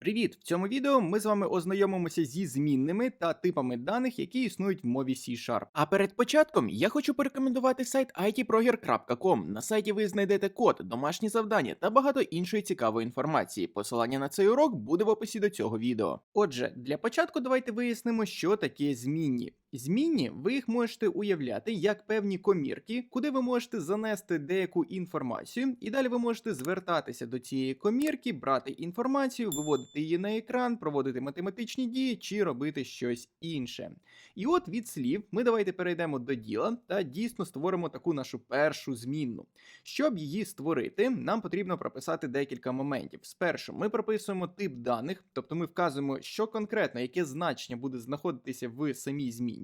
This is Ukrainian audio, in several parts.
Привіт! В цьому відео ми з вами ознайомимося зі змінними та типами даних, які існують в мові C-Sharp. А перед початком я хочу порекомендувати сайт itproger.com. На сайті ви знайдете код, домашні завдання та багато іншої цікавої інформації. Посилання на цей урок буде в описі до цього відео. Отже, для початку давайте вияснимо, що таке змінні. Змінні ви їх можете уявляти як певні комірки, куди ви можете занести деяку інформацію, і далі ви можете звертатися до цієї комірки, брати інформацію, виводити її на екран, проводити математичні дії чи робити щось інше. І от від слів ми давайте перейдемо до діла та дійсно створимо таку нашу першу змінну. Щоб її створити, нам потрібно прописати декілька моментів. Спершу ми прописуємо тип даних, тобто ми вказуємо, що конкретно, яке значення буде знаходитися в самій зміні.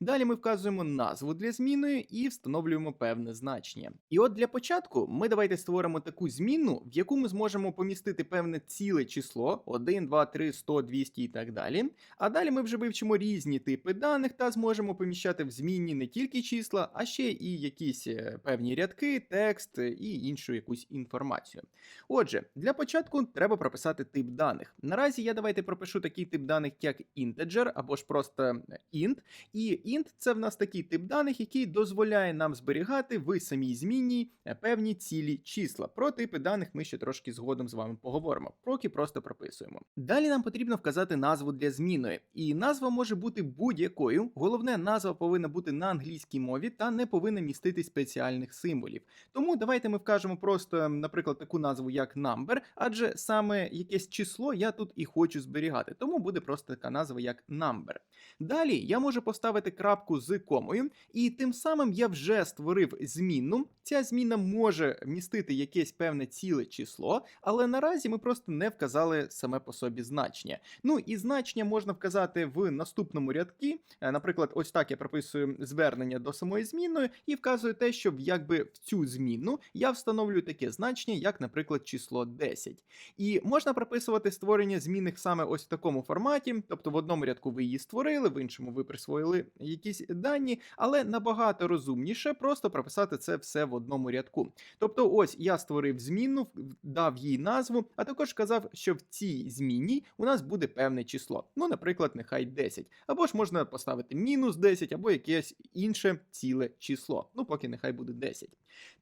Далі ми вказуємо назву для зміни і встановлюємо певне значення. І от для початку ми давайте створимо таку змінну, в яку ми зможемо помістити певне ціле число 1, 2, 3, 100, 200 і так далі. А далі ми вже вивчимо різні типи даних та зможемо поміщати в змінні не тільки числа, а ще і якісь е, певні рядки, текст е, і іншу якусь інформацію. Отже, для початку треба прописати тип даних. Наразі я давайте пропишу такий тип даних, як integer або ж просто е, int. І int це в нас такий тип даних, який дозволяє нам зберігати в самій змінній е, певні цілі числа. Про типи даних ми ще трошки згодом з вами поговоримо, поки просто прописуємо. Далі нам потрібно вказати назву для зміни, і назва може бути будь-якою. Головне, назва повинна бути на англійській мові та не повинна містити спеціальних символів. Тому давайте ми вкажемо просто, наприклад, таку назву як number, адже саме якесь число я тут і хочу зберігати. Тому буде просто така назва як number. Далі я можу поставити крапку з комою, і тим самим я вже створив змінну. Ця зміна може містити якесь певне ціле число, але наразі ми просто не вказали саме по собі значення. Ну і значення можна вказати в наступному рядку. Наприклад, ось так я прописую звернення до самої змінної і вказую те, що якби в цю змінну я встановлюю таке значення, як, наприклад, число 10. І можна прописувати створення змінних саме ось в такому форматі, тобто в одному рядку ви її створили, в іншому ви присвоїли якісь дані, але набагато розумніше просто прописати це все в одному рядку. Тобто, ось я створив змінну, дав їй назву, а також сказав, що в цій змінній у нас буде певне число. Ну, наприклад, нехай 10. Або ж можна поставити мінус 10, або якесь інше ціле число. Ну, поки нехай буде 10.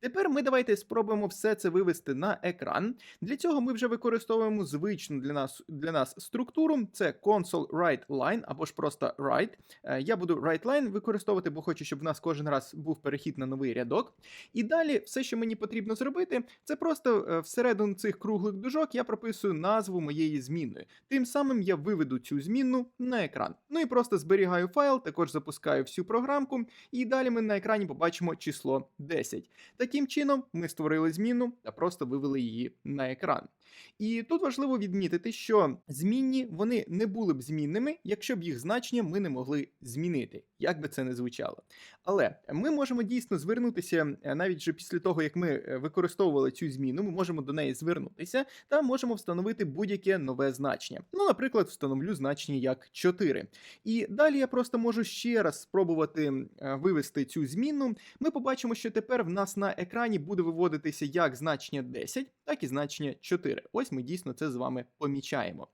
Тепер ми давайте спробуємо все це вивести на екран. Для цього ми вже використовуємо звичну для нас для нас структуру: це console write line або ж просто write. Я буду write line використовувати, бо хочу, щоб в нас кожен раз був перехід на новий рядок. І далі все, що мені потрібно зробити, це просто е, всередину цих круглих дужок я прописую назву моєї змінної. Тим самим я виведу цю змінну на екран. Ну і просто зберігаю файл, також запускаю всю програмку, і далі ми на екрані побачимо число 10. Таким чином, ми створили зміну та просто вивели її на екран. І тут важливо відмітити, що змінні вони не були б змінними, якщо б їх значення ми не могли змінити, як би це не звучало. Але ми можемо дійсно звернутися е, навіть вже після того, як ми е, використовували цю зміну, ми можемо до неї звернутися та можемо встановити будь-яке нове значення. Ну, наприклад, встановлю значення як 4. І далі я просто можу ще раз спробувати е, вивести цю зміну. Ми побачимо, що тепер в нас на екрані буде виводитися як значення 10, так і значення 4. Ось ми дійсно це з вами помічаємо.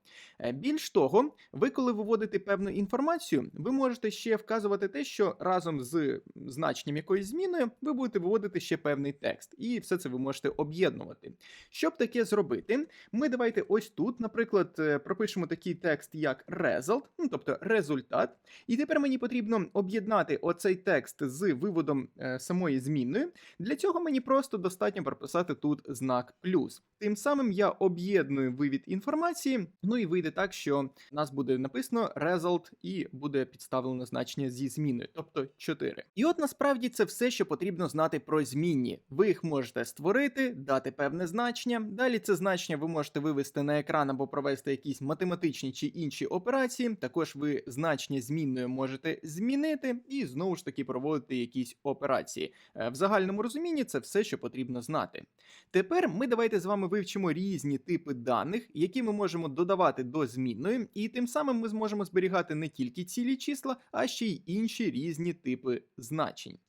Більш того, ви, коли виводите певну інформацію, ви можете ще вказувати те, що разом з значенням якоїсь зміною ви будете виводити ще певний текст, і все це ви можете об'єднувати. Щоб таке зробити, ми давайте ось тут, наприклад, е, пропишемо такий текст, як result, ну тобто результат. І тепер мені потрібно об'єднати оцей текст з виводом е, самої змінної. Для цього мені просто достатньо прописати тут знак плюс. Тим самим я об'єдную вивід інформації, ну і вийде так, що у нас буде написано result і буде підставлено значення зі зміною, тобто 4. І от насправді це все, що потрібно знати про змінні. Ви їх можете створити, дати певне значення. Далі це значення ви можете вивести на екран або провести якісь математичні чи інші операції. Також ви значення змінною можете змінити і знову ж таки проводити якісь операції. Е, В загальному розумінні це все, що потрібно знати. Тепер ми давайте з вами вивчимо різні типи даних, які ми можемо додавати до змінної, і тим самим ми зможемо зберігати не тільки цілі числа, а ще й інші різні типи значень.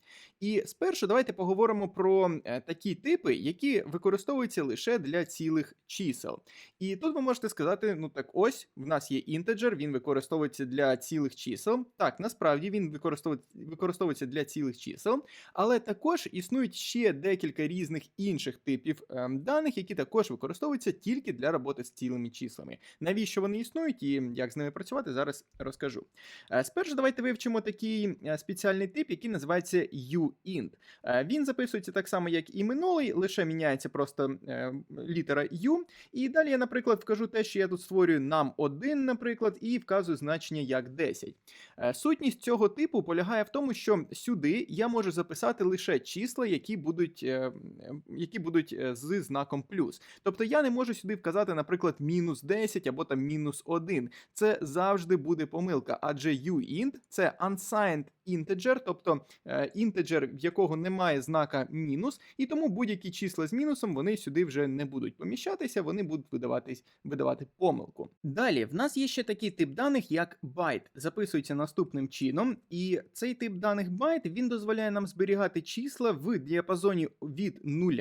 І спершу давайте поговоримо про е, такі типи, які використовуються лише для цілих чисел. І тут ви можете сказати: ну так ось, в нас є інтеджер, він використовується для цілих чисел. Так, насправді він використовується, для цілих чисел, але також існують ще декілька різних інших типів ем, даних, які також використовуються тільки для роботи з цілими числами. Навіщо вони існують і як з ними працювати, зараз розкажу. Е, Спершу давайте вивчимо такий е, спеціальний тип, який називається uint. Е, Він записується так само, як і минулий, лише міняється просто е, літера U. І далі я, наприклад, вкажу те, що я тут створюю нам 1, наприклад, і вказую значення як 10. Е, Сутність цього типу полягає в тому, що сюди я можу записати лише числа, які будуть, які будуть з знаком плюс. Тобто я не можу сюди вказати, наприклад, мінус 10 або там мінус 1. Це завжди буде помилка, адже uint – це unsigned integer, тобто е, інтеджер, в якого немає знака мінус, і тому будь-які числа з мінусом вони сюди вже не будуть поміщатися, вони будуть видаватись, видавати помилку. Далі в нас є ще такий тип даних, як byte. Записується наступним чином, і цей тип даних byte він дозволяє нам зберігати числа в діапазоні від 0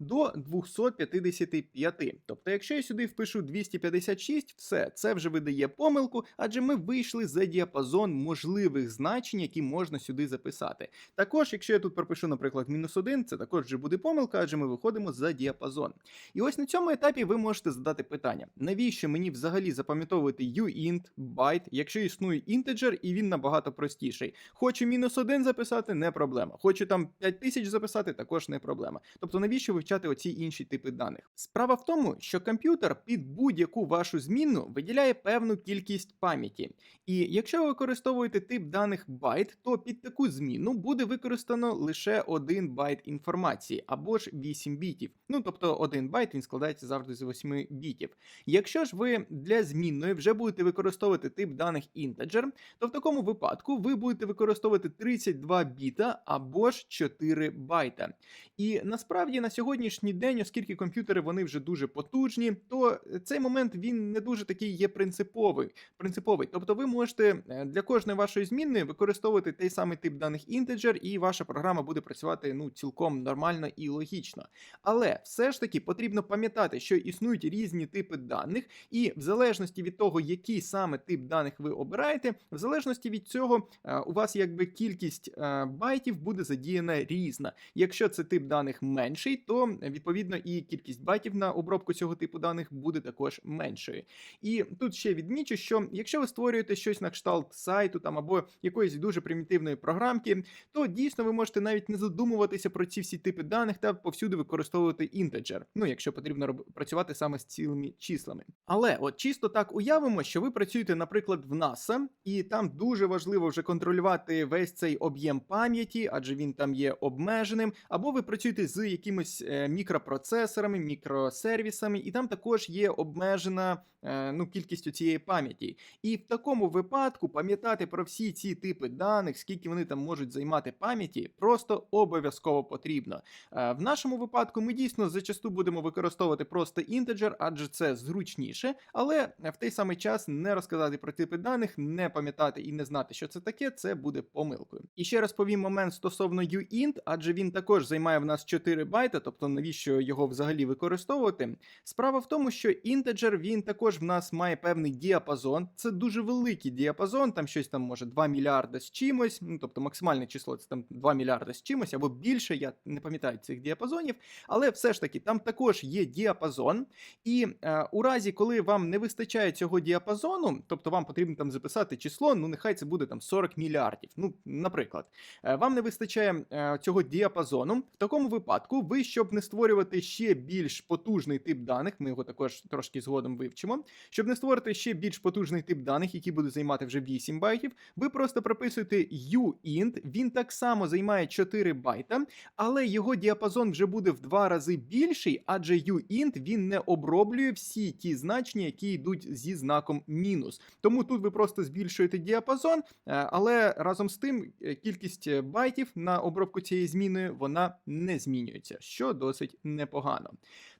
до 255. Тобто, якщо я сюди впишу 256, все, це вже видає помилку, адже ми вийшли за діапазон можливих значень, які можна сюди записати. Також, якщо я тут пропишу, наприклад, мінус 1, це також вже буде помилка, адже ми виходимо за діапазон. І ось на цьому етапі ви можете задати питання: навіщо мені взагалі запам'ятовувати uint, byte, якщо існує інтеджер і він набагато простіший. Хочу мінус 1 записати, не проблема. Хочу там 5000 записати, також не проблема. Тобто, навіщо вивчати оці інші типи даних? Справа в тому, що комп'ютер під будь-яку вашу змінну виділяє певну кількість пам'яті. І якщо ви використовуєте тип даних byte, то під таку зміну буде використано лише 1 байт інформації або ж 8 бітів. Ну тобто 1 байт він складається завжди з 8 бітів. Якщо ж ви для змінної вже будете використовувати тип даних integer, то в такому випадку ви будете використовувати 32 біта або ж 4 байта. І насправді на сьогоднішній день, оскільки комп'ютери вони вже дуже потужні, то цей момент він не дуже такий є принциповий. принциповий. Тобто ви можете е, для кожної вашої змінної використовувати той самий тип даних integer, і ваша програма буде працювати ну цілком нормально і логічно. Але все ж таки потрібно пам'ятати, що існують різні типи даних, і в залежності від того, який саме тип даних ви обираєте, в залежності від цього е, у вас якби кількість е, байтів буде задіяна різна. Якщо це тип даних менший, то відповідно і кількість байтів на обробку цього типу даних буде також меншою. І тут ще відмічу, що якщо ви створюєте щось на кшталт сайту там або якоїсь дуже примітивної програмки, то дійсно ви можете навіть не задумуватися про ці всі типи даних та повсюди використовувати інтеджер. Ну, якщо потрібно працювати саме з цілими числами. Але от чисто так уявимо, що ви працюєте, наприклад, в NASA, і там дуже важливо вже контролювати весь цей об'єм пам'яті, адже він там є обмеженим, або ви працюєте з якимись е, мікропроцесорами, мікросервісами, і там також є обмежена е, ну, кількістю цієї пам'яті. І в такому випадку пам'ятати про всі ці типи даних, скільки вони там можуть займати пам'яті, просто обов'язково потрібно. Е, В нашому випадку ми дійсно зачасту будемо використовувати просто інтеджер, адже це зручніше, але в той самий час не розказати про типи даних, не пам'ятати і не знати, що це таке, це буде помилкою. І ще раз повім момент стосовно uint, адже він також займає в нас 4 байта, тобто навіщо його взагалі використовувати. Справа в тому, що інтеджер він також в нас має певний діапазон. Це дуже великий діапазон, там щось там може 2 мільярда з чимось, ну тобто максимальне число це там 2 мільярда з чимось або більше, я не пам'ятаю цих діапазонів, але все ж таки там також є діапазон, і е, у разі, коли вам не вистачає цього діапазону, тобто вам потрібно там записати число, ну нехай це буде там 40 мільярдів. Ну, наприклад, е, вам не вистачає е, цього діапазону. В такому випадку, ви, щоб не створювати ще більш потужний тип даних, ми його також трошки згодом вивчимо. Щоб не створити ще більш потужний тип даних, який буде займати вже 8 байтів, ви просто прописуєте uint, він так само займає 4 байта, але його діапазон вже буде в два рази більший, адже uint він не оброблює всі ті значення, які йдуть зі знаком мінус. Тому тут ви просто збільшуєте діапазон, е, але разом з тим е, кількість е, байтів на обробку цієї зміни вона не змінюється, що досить непогано.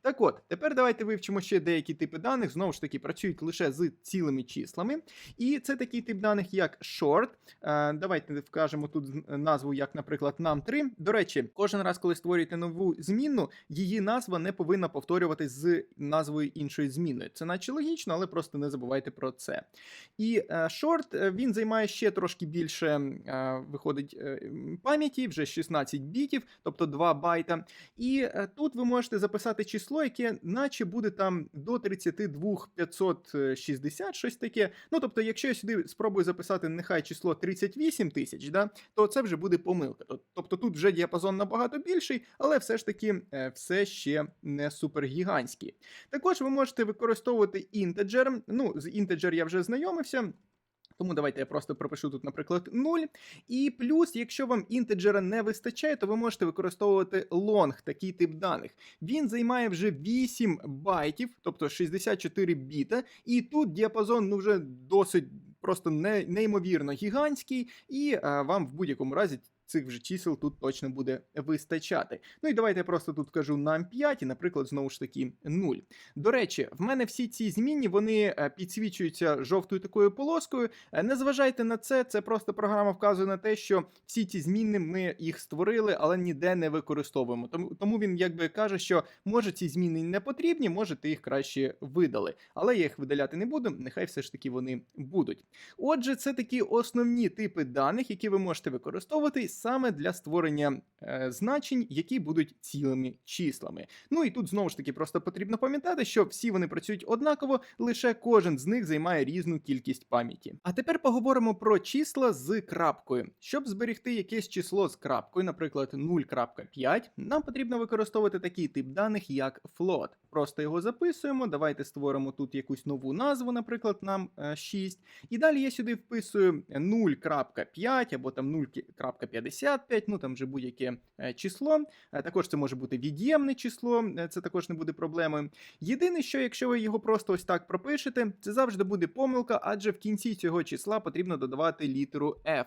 Так от, тепер давайте вивчимо ще деякі типи даних. Знову ж таки, працюють лише з цілими числами. І це такий тип даних, як short. Е, Давайте вкажемо тут назву, як, наприклад, num3. До речі, кожен раз, коли створюєте нову змінну, її назва не повинна повторюватись з назвою іншої змінної. Це наче логічно, але просто не забувайте про це. І е, short е, він займає ще трошки більше е, виходить е, пам'яті, вже 16 бітів, тобто 2 байта. І е, тут ви можете записати число, яке наче буде там до 32 560, щось таке. Ну тобто, якщо я сюди спробую записати нехай число 38 тисяч, да, то це вже буде помилка. Тобто тут вже діапазон набагато більший, але все ж таки е, все ще не супергігантський. Також ви можете використовувати інтеджер. Ну, з інтеджер я вже знайомився. Тому давайте я просто пропишу тут, наприклад, 0. І плюс, якщо вам інтеджера не вистачає, то ви можете використовувати long, такий тип даних. Він займає вже 8 байтів, тобто 64 біта, і тут діапазон ну вже досить просто не, неймовірно гігантський, і а, вам в будь-якому разі. Цих вже чисел тут точно буде вистачати. Ну і давайте я просто тут кажу нам 5 і, наприклад, знову ж таки 0. До речі, в мене всі ці змінні вони е, підсвічуються жовтою такою полоскою. Е, Не зважайте на це, це просто програма вказує на те, що всі ці змінні ми їх створили, але ніде не використовуємо. Тому, тому він якби каже, що може ці зміни не потрібні, можете їх краще видали. Але я їх видаляти не буду, нехай все ж таки вони будуть. Отже, це такі основні типи даних, які ви можете використовувати саме для створення е, значень, які будуть цілими числами. Ну і тут знову ж таки просто потрібно пам'ятати, що всі вони працюють однаково, лише кожен з них займає різну кількість пам'яті. А тепер поговоримо про числа з крапкою. Щоб зберегти якесь число з крапкою, наприклад, 0.5, нам потрібно використовувати такий тип даних, як float. Просто його записуємо. Давайте створимо тут якусь нову назву, наприклад, нам е, 6. І далі я сюди вписую 0.5 або там 0.55, ну там вже будь-яке е, число. Е, Також це може бути від'ємне число, е, це також не буде проблемою. Єдине, що якщо ви його просто ось так пропишете, це завжди буде помилка, адже в кінці цього числа потрібно додавати літеру F.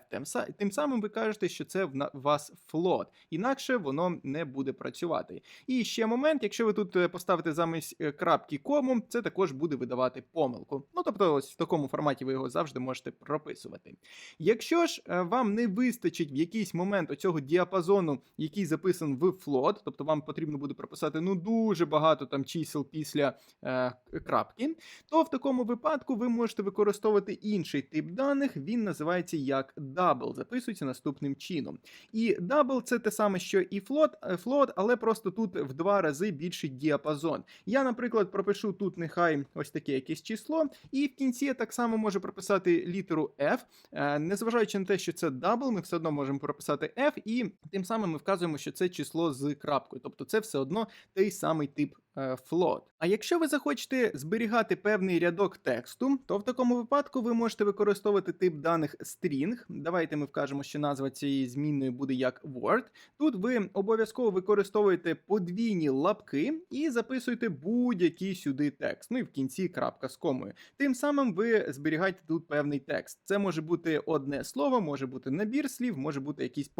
Тим, самим ви кажете, що це в вас float, інакше воно не буде працювати. І ще момент, якщо ви тут поставите замість крапки кому, це також буде видавати помилку. Ну тобто, ось в такому форматі ви його завжди можете прописувати. Якщо ж вам не вистачить в якийсь момент оцього діапазону, який записан в float, тобто вам потрібно буде прописати ну дуже багато там чисел після е, крапки, то в такому випадку ви можете використовувати інший тип даних. Він називається як double, записується наступним чином. І double це те саме, що і float, е, float, але просто тут в два рази більший діапазон. Я, наприклад, пропишу тут нехай ось таке якесь число, і в кінці я так само можу прописати літеру F. Е, Незважаючи на те, що це double, ми все одно можемо прописати F, і тим самим ми вказуємо, що це число з крапкою. Тобто це все одно той самий тип float. А якщо ви захочете зберігати певний рядок тексту, то в такому випадку ви можете використовувати тип даних string. Давайте ми вкажемо, що назва цієї змінної буде як word. Тут ви обов'язково використовуєте подвійні лапки і записуєте будь-який сюди текст. Ну і в кінці крапка з комою. Тим самим ви зберігаєте тут певний текст. Це може бути одне слово, може бути набір слів, може бути якийсь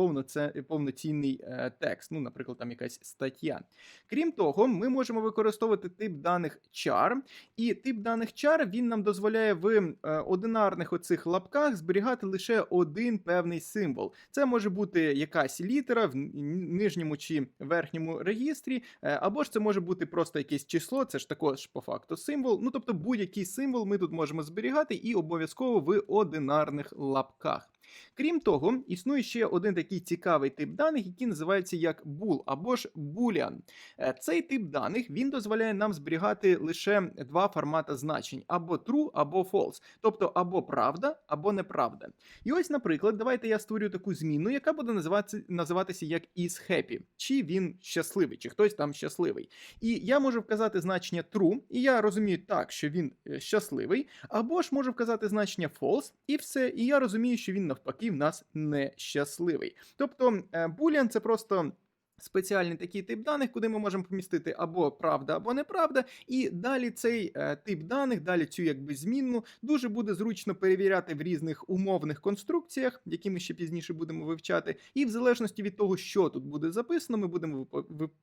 повноцінний е, текст, ну, наприклад, там якась стаття. Крім того, ми можемо використовувати тип даних char, і тип даних char він нам дозволяє в е, одинарних оцих лапках зберігати лише один певний символ. Це може бути якась літера в нижньому чи верхньому регістрі, е, або ж це може бути просто якесь число, це ж також по факту символ. Ну тобто будь-який символ ми тут можемо зберігати і обов'язково в одинарних лапках. Крім того, існує ще один такий цікавий тип даних, який називається як bool або ж boolean. Е, Цей тип даних він дозволяє нам зберігати лише два формати значень: або true, або false, тобто або правда, або неправда. І ось, наприклад, давайте я створю таку зміну, яка буде називатися, називатися як is happy, чи він щасливий, чи хтось там щасливий. І я можу вказати значення true, і я розумію так, що він е, щасливий, або ж можу вказати значення false, і все, і я розумію, що він навпаки в нас нещасливий. Тобто, буліан це просто Спеціальний такий тип даних, куди ми можемо помістити або правда, або неправда, і далі цей е, тип даних, далі цю якби змінну дуже буде зручно перевіряти в різних умовних конструкціях, які ми ще пізніше будемо вивчати. І в залежності від того, що тут буде записано, ми будемо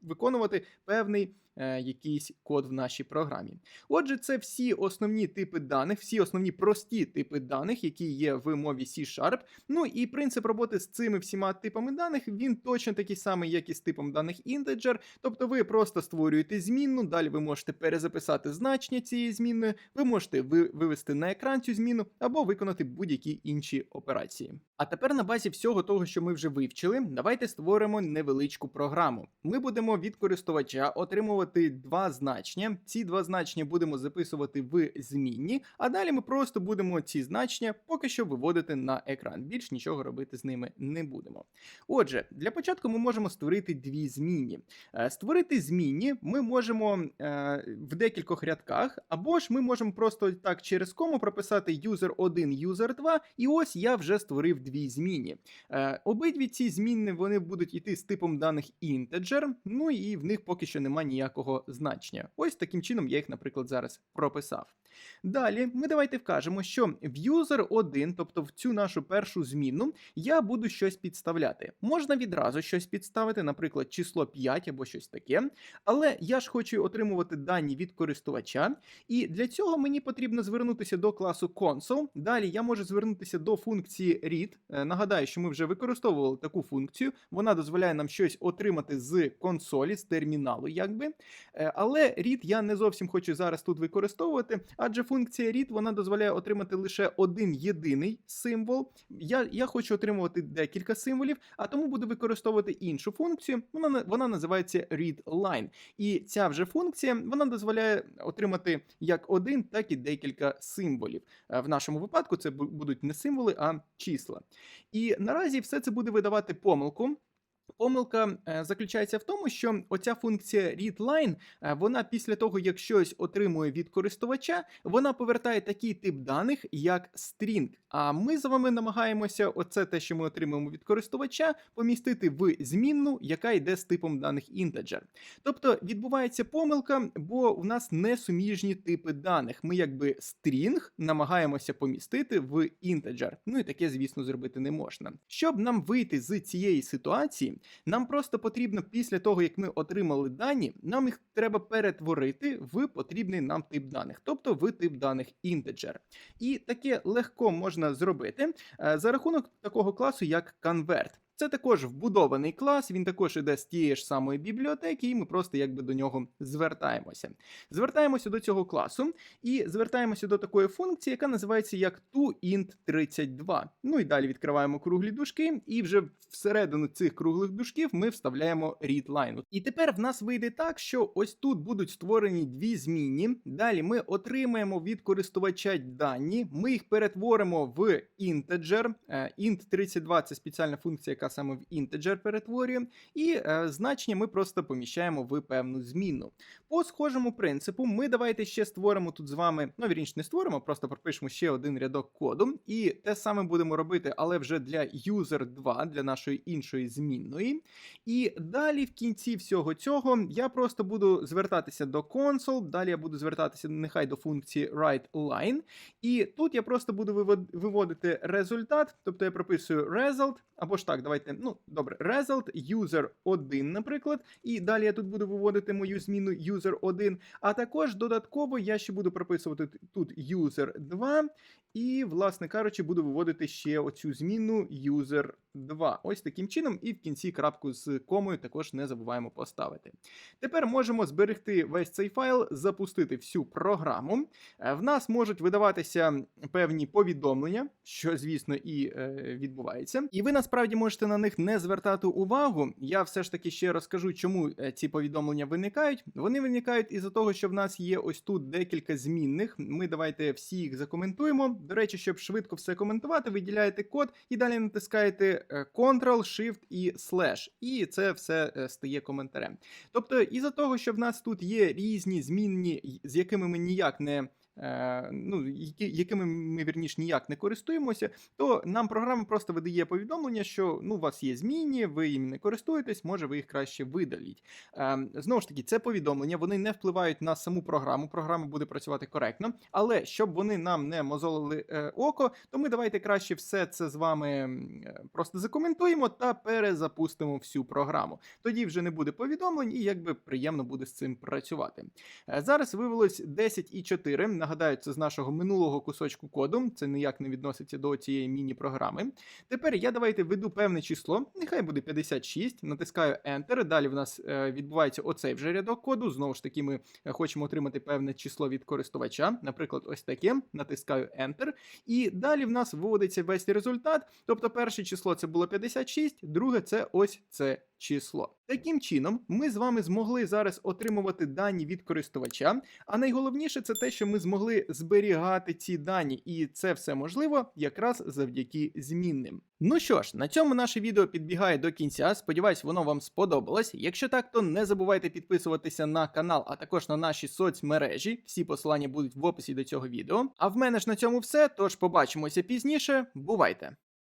виконувати певний е, якийсь код в нашій програмі. Отже, це всі основні типи даних, всі основні прості типи даних, які є в мові C-Sharp. Ну і принцип роботи з цими всіма типами даних він точно такий самий, як і з типом даних integer. Тобто ви просто створюєте змінну, далі ви можете перезаписати значення цієї змінної, ви можете вивести на екран цю зміну або виконати будь-які інші операції. А тепер на базі всього того, що ми вже вивчили, давайте створимо невеличку програму. Ми будемо від користувача отримувати два значення. Ці два значення будемо записувати в змінні, а далі ми просто будемо ці значення поки що виводити на екран. Більш нічого робити з ними не будемо. Отже, для початку ми можемо створити дві змінні. Е, Створити змінні ми можемо е, в декількох рядках, або ж ми можемо просто так через кому прописати user1, user2, і ось я вже створив дві змінні. Е, Обидві ці змінні вони будуть йти з типом даних integer, ну і в них поки що немає ніякого значення. Ось таким чином я їх, наприклад, зараз прописав. Далі ми давайте вкажемо, що в user1, тобто в цю нашу першу змінну, я буду щось підставляти. Можна відразу щось підставити, наприклад, число 5 або щось таке. Але я ж хочу отримувати дані від користувача, і для цього мені потрібно звернутися до класу console. Далі я можу звернутися до функції read. Е, Нагадаю, що ми вже використовували таку функцію. Вона дозволяє нам щось отримати з консолі, з терміналу, якби. Е, Але read я не зовсім хочу зараз тут використовувати, адже функція read вона дозволяє отримати лише один єдиний символ. Я, я хочу отримувати декілька символів, а тому буду використовувати іншу функцію. Вона, на- вона називається readLine. І ця вже функція вона дозволяє отримати як один, так і декілька символів. Е, В нашому випадку це будуть не символи, а числа. І наразі все це буде видавати помилку. Помилка е, заключається в тому, що оця функція readLine, е, вона після того, як щось отримує від користувача, вона повертає такий тип даних, як string. А ми з вами намагаємося оце те, що ми отримуємо від користувача, помістити в змінну, яка йде з типом даних integer. Тобто відбувається помилка, бо у нас не суміжні типи даних. Ми якби string намагаємося помістити в integer. Ну і таке, звісно, зробити не можна. Щоб нам вийти з цієї ситуації, нам просто потрібно після того, як ми отримали дані, нам їх треба перетворити в потрібний нам тип даних, тобто в тип даних інтеджер. І таке легко можна зробити е, за рахунок такого класу, як convert. Це також вбудований клас, він також іде з тієї ж самої бібліотеки, і ми просто якби до нього звертаємося. Звертаємося до цього класу і звертаємося до такої функції, яка називається як toInt32. Ну і далі відкриваємо круглі дужки, і вже всередину цих круглих дужків ми вставляємо readline. І тепер в нас вийде так, що ось тут будуть створені дві змінні. Далі ми отримаємо від користувача дані, ми їх перетворимо в integer. Е, int32 це спеціальна функція, яка саме в integer перетворює. І е, значення ми просто поміщаємо в певну зміну. По схожому принципу, ми давайте ще створимо тут з вами, ну вірніше не створимо, просто пропишемо ще один рядок коду. І те саме будемо робити, але вже для user2, для нашої іншої змінної. І далі в кінці всього цього я просто буду звертатися до console, далі я буду звертатися нехай до функції writeLine. І тут я просто буду виводити результат, тобто я прописую result, або ж так, давайте, ну добре, result user 1, наприклад, і далі я тут буду виводити мою зміну user 1, а також додатково я ще буду прописувати тут user 2, і, власне кажучи, буду виводити ще оцю зміну user 2. Ось таким чином, і в кінці крапку з комою також не забуваємо поставити. Тепер можемо зберегти весь цей файл, запустити всю програму. Е, В нас можуть видаватися певні повідомлення, що, звісно, і е, відбувається. І ви насправді можете на них не звертати увагу. Я все ж таки ще розкажу, чому е, ці повідомлення виникають. Вони виникають із-за того, що в нас є ось тут декілька змінних. Ми давайте всі їх закоментуємо. До речі, щоб швидко все коментувати, виділяєте код і далі натискаєте е, Ctrl, Shift і Slash. І це все е, стає коментарем. Тобто, із-за того, що в нас тут є різні змінні, з якими ми ніяк не ну, які, якими ми вірніш ніяк не користуємося, то нам програма просто видає повідомлення, що ну, у вас є змінні, ви їм не користуєтесь, може ви їх краще видаліть. Е, знову ж таки, це повідомлення, вони не впливають на саму програму. Програма буде працювати коректно, але щоб вони нам не мозолили е, око, то ми давайте краще все це з вами е, просто закоментуємо та перезапустимо всю програму. Тоді вже не буде повідомлень, і якби приємно буде з цим працювати. Е, Зараз вивелось 10,4. Нагадаю, це з нашого минулого кусочку коду. Це ніяк не відноситься до цієї міні-програми. Тепер я давайте веду певне число. Нехай буде 56. Натискаю Enter. Далі в нас е, відбувається оцей вже рядок коду. Знову ж таки, ми е, хочемо отримати певне число від користувача. Наприклад, ось таке. Натискаю Enter. І далі в нас виводиться весь результат. Тобто, перше число це було 56, друге це ось це число. Таким чином, ми з вами змогли зараз отримувати дані від користувача. А найголовніше це те, що ми змогли зберігати ці дані, і це все можливо якраз завдяки змінним. Ну що ж, на цьому наше відео підбігає до кінця. Сподіваюсь, воно вам сподобалось. Якщо так, то не забувайте підписуватися на канал, а також на наші соцмережі. Всі посилання будуть в описі до цього відео. А в мене ж на цьому все. Тож побачимося пізніше. Бувайте!